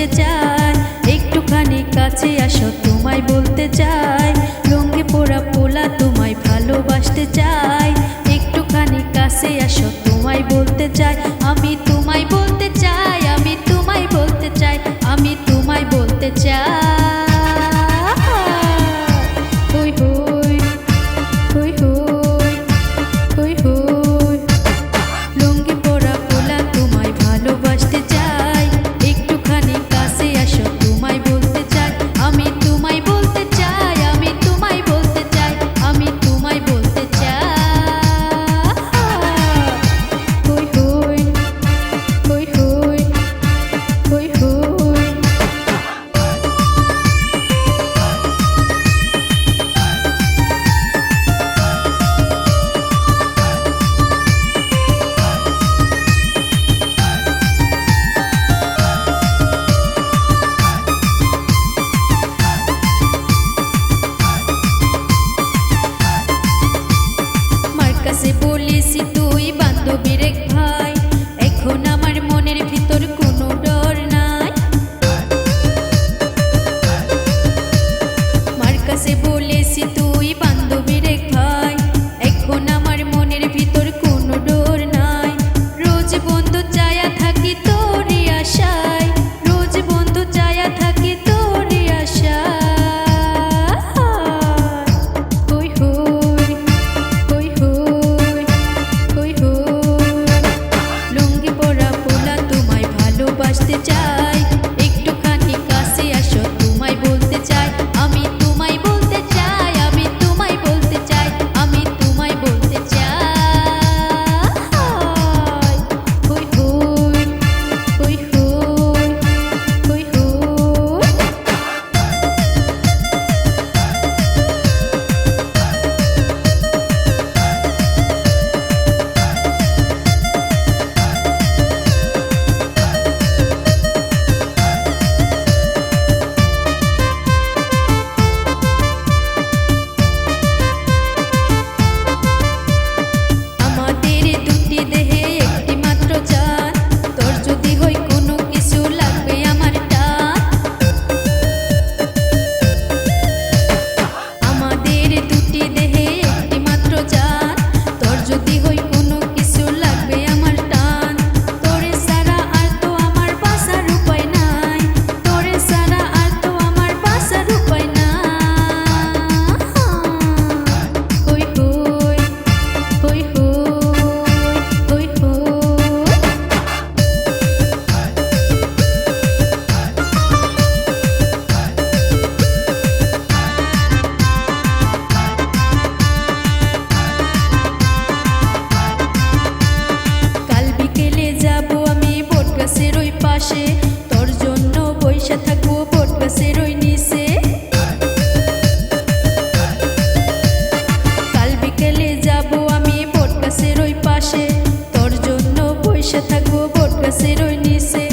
বলতে চাই একটুখানি কাছে আসো, তোমায় বলতে চাই রঙে পোড়া পোলা তোমায় ভালোবাসতে চাই একটুখানি কাছে আসো, তোমায় বলতে চাই আমি তো কবিরেক এখন আমার মনের ভিতর কোনো ডর নাই। মার কাছে বলেছি, তুই বান্ধবীরেক ভাই, এখন আমার মনের ভিতর কোনো ডর নাই। রোজ বন্ধু চায়া থাকি তোরই আশায়। পাশে তোর জন্য পয়সা থাকব, বট গাছের ওই নিচে। কাল বিকেলে যাব আমি বট গাছের ওই পাশে। তোর জন্য পয়সা থাকব, বট গাছের ওই নিচে।